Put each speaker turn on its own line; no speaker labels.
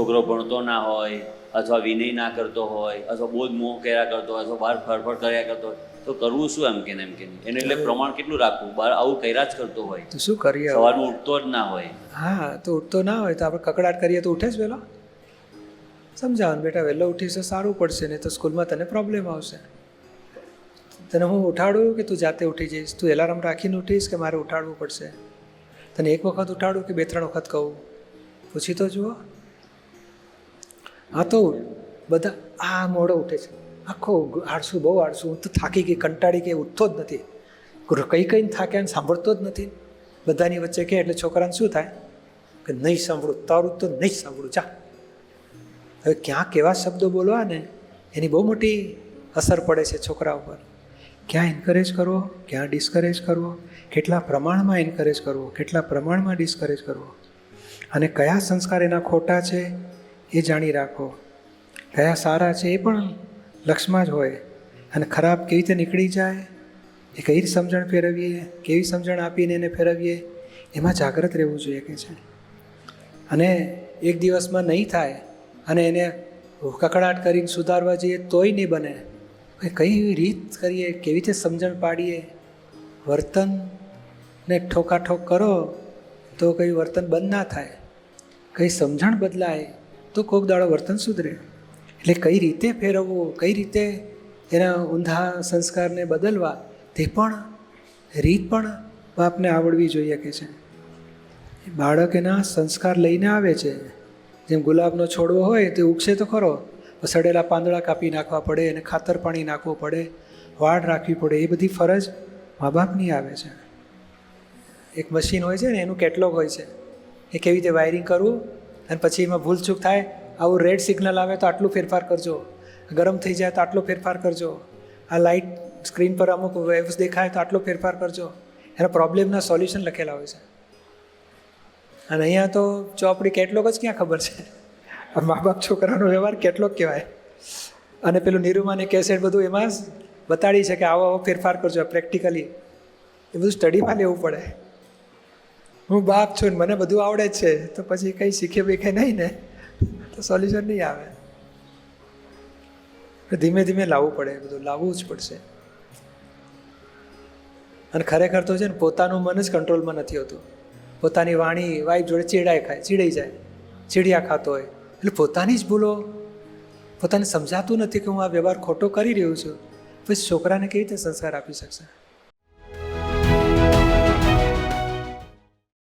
છોકરો ભણતો ના હોય અથવા વિનય ના કરતો હોય અથવા બહુ જ મોહ કર્યા કરતો હોય અથવા બહાર ફરફડ કર્યા કરતો હોય તો કરવું શું એમ કે એમ કે એને એટલે પ્રમાણ કેટલું રાખવું? બહાર આવું કર્યા જ કરતો હોય.
તો શું કરીએ
સવારનું ઉઠતો જ ના હોય.
હા તો ઉઠતો ના હોય તો આપણે કકડાટ કરીએ તો ઉઠે જ વહેલો? સમજાવવાનું બેટા વહેલો ઉઠીશ તો સારું પડશે નહીં તો સ્કૂલમાં તને પ્રોબ્લેમ આવશે. તને હું ઉઠાડું કે તું જાતે ઉઠી જઈશ? તું એલાર્મ રાખીને ઉઠીશ કે મારે ઉઠાડવું પડશે? તને એક વખત ઉઠાડું કે બે ત્રણ વખત કહું? પૂછી તો જુઓ. હા તો બધા, આ મોડો ઉઠે છે. આખો આળસું, બહુ આળસું હું તો થાકી ગઈ, કંટાળી ગઈ, ઉઠતો જ નથી. કંઈ કંઈ થાક્યા ને સાંભળતો જ નથી. બધાની વચ્ચે કે એટલે છોકરાને શું થાય? કે નહીં સાંભળું, તારું તો નહીં સાંભળું, જા. હવે ક્યાં કેવા શબ્દો બોલવા ને એની બહુ મોટી અસર પડે છે છોકરા ઉપર. ક્યાં એન્કરેજ કરવો, ક્યાં ડિસ્કરેજ કરવો, કેટલા પ્રમાણમાં એન્કરેજ કરવો, કેટલા પ્રમાણમાં ડિસ્કરેજ કરવો, અને કયા સંસ્કાર એના ખોટા છે એ જાણી રાખો. કયા સારા છે એ પણ લક્ષમાં જ હોય. અને ખરાબ કેવી રીતે નીકળી જાય? એ કઈ રીતે સમજણ ફેરવીએ? કેવી સમજણ આપીને એને ફેરવીએ? એમાં જાગૃત રહેવું જોઈએ કે છે. અને એક દિવસમાં નહીં થાય અને એને કકડાટ કરીને સુધારવા જઈએ તોય નહીં બને. કઈ રીત કરીએ? કેવી રીતે સમજણ પાડીએ? વર્તનને ઠોકાઠોક કરો તો કંઈ વર્તન બંધ ના થાય. કંઈ સમજણ બદલાય? તો કોક દાડો વર્તન સુધરે. એટલે કઈ રીતે ફેરવવું, કઈ રીતે એના ઊંધા સંસ્કારને બદલવા, તે પણ, રીત પણ બાપને આવડવી જોઈએ કે છે. બાળક એના સંસ્કાર લઈને આવે છે. જેમ ગુલાબનો છોડવો હોય તે ઉગશે તો ખરો સડેલા પાંદડા કાપી નાખવા પડે એને ખાતર પાણી નાખવું પડે વાડ રાખવી પડે, એ બધી ફરજ મા બાપની આવે છે. એક મશીન હોય છે ને, એનું કેટલોગ હોય છે. એ કેવી રીતે વાયરિંગ કરવું? અને પછી એમાં ભૂલચૂક થાય, આવું રેડ સિગ્નલ આવે તો આટલું ફેરફાર કરજો. ગરમ થઈ જાય તો આટલો ફેરફાર કરજો. આ લાઇટ સ્ક્રીન પર અમુક વેવ્સ દેખાય તો આટલો ફેરફાર કરજો. એના પ્રોબ્લેમના સોલ્યુશન લખેલા હોય છે. અને અહીંયા તો ચોપડી કેટલોક જ ક્યાં ખબર છે? મા બાપ છોકરાનો વ્યવહાર કેટલોક કહેવાય. અને પેલું નિરૂમાની કેસેટ બધું એમાં જ બતાડી છે કે આવો આવો ફેરફાર કરજો પ્રેક્ટિકલી એ બધું સ્ટડીમાં લેવું પડે. હું બાપ છું ને મને બધું આવડે છે, તો પછી કંઈ શીખે બીખે નહીં ને, તો સોલ્યુશન નહીં આવે. ધીમે ધીમે લાવવું પડે બધું લાવવું જ પડશે. અને ખરેખર તો છે ને, પોતાનું મન જ કંટ્રોલમાં નથી હોતું. પોતાની વાણી, વાઈફ જોડે ચીડાય ખાય, ચીડાઈ જાય. ચીડિયા ખાતો હોય. એટલે પોતાની જ ભૂલો. પોતાને સમજાતું નથી કે હું આ વ્યવહાર ખોટો કરી રહ્યો છું. પછી છોકરાને કેવી રીતે સંસ્કાર આપી શકશે?